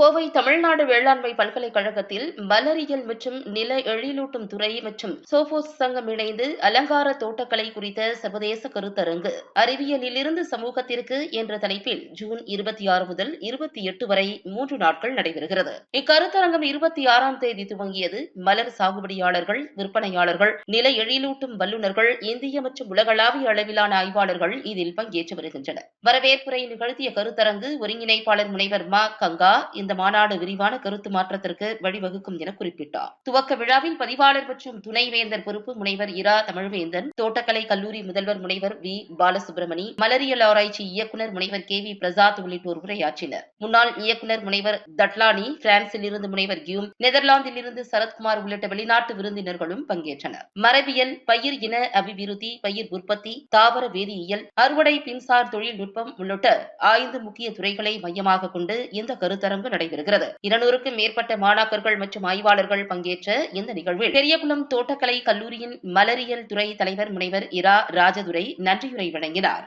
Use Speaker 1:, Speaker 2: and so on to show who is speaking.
Speaker 1: கோவை தமிழ்நாடு வேளாண்மை பல்கலைக்கழகத்தில் மலரியல் மற்றும் நில எழிலூட்டும் துறை மற்றும் சோபோஸ் சங்கம் இணைந்து அலங்கார தோட்டக்கலை குறித்த சர்வதேச கருத்தரங்கு. அறிவியலிலிருந்து சமூகத்திற்கு என்ற தலைப்பில் ஜூன் இருபத்தி ஆறு முதல் இருபத்தி எட்டு வரை மூன்று நாட்கள் நடைபெறுகிறது. இக்கருத்தரங்கம் இருபத்தி ஆறாம் தேதி துவங்கியது. மலர் சாகுபடியாளர்கள் விற்பனையாளர்கள் நில எழிலூட்டும் வல்லுநர்கள் இந்திய மற்றும் உலகளாவிய அளவிலான ஆய்வாளர்கள் இதில் பங்கேற்று வருகின்றனர். வரவேற்புரை நிகழ்த்திய கருத்தரங்கு ஒருங்கிணைப்பாளர் முனைவர் மா கங்கா இந்த மாநாடு விரிவான கருத்து மாற்றத்திற்கு வழிவகுக்கும் என குறிப்பிட்டார். துவக்க விழாவில் பதிவாளர் மற்றும் துணைவேந்தர் பொறுப்பு முனைவர் இரா தமிழ்வேந்தன் தோட்டக்கலை கல்லூரி முதல்வர் முனைவர் வி. பாலசுப்ரமணி மலரியல் ஆராய்ச்சி இயக்குநர் முனைவர் கே. வி. பிரசாத் உள்ளிட்டோர் உரையாற்றினர். முன்னாள் இயக்குநர் முனைவர் தட்லானி பிரான்சில் இருந்து முனைவர் கியூம் நெதர்லாந்தில் இருந்து சரத்குமார் உள்ளிட்ட வெளிநாட்டு விருந்தினர்களும் பங்கேற்றனர். மரபியல் பயிர் இன அபிவிருத்தி பயிர் உற்பத்தி தாவர வேதியியல் அறுவடை பின்சார் தொழில்நுட்பம் உள்ளிட்ட ஐந்து முக்கிய துறைகளை மையமாக கொண்டு இந்த கருத்தரங்கு நடைபெறுகிறது. இருநூறுக்கும் மேற்பட்ட மாணாக்கர்கள் மற்றும் ஆய்வாளர்கள் பங்கேற்ற இந்த நிகழ்வில் பெரியகுளம் தோட்டக்கலை கல்லூரியின் மலரியல் துறை தலைவர் முனைவர் இரா ராஜதுரை நன்றியுரை வழங்கினார்.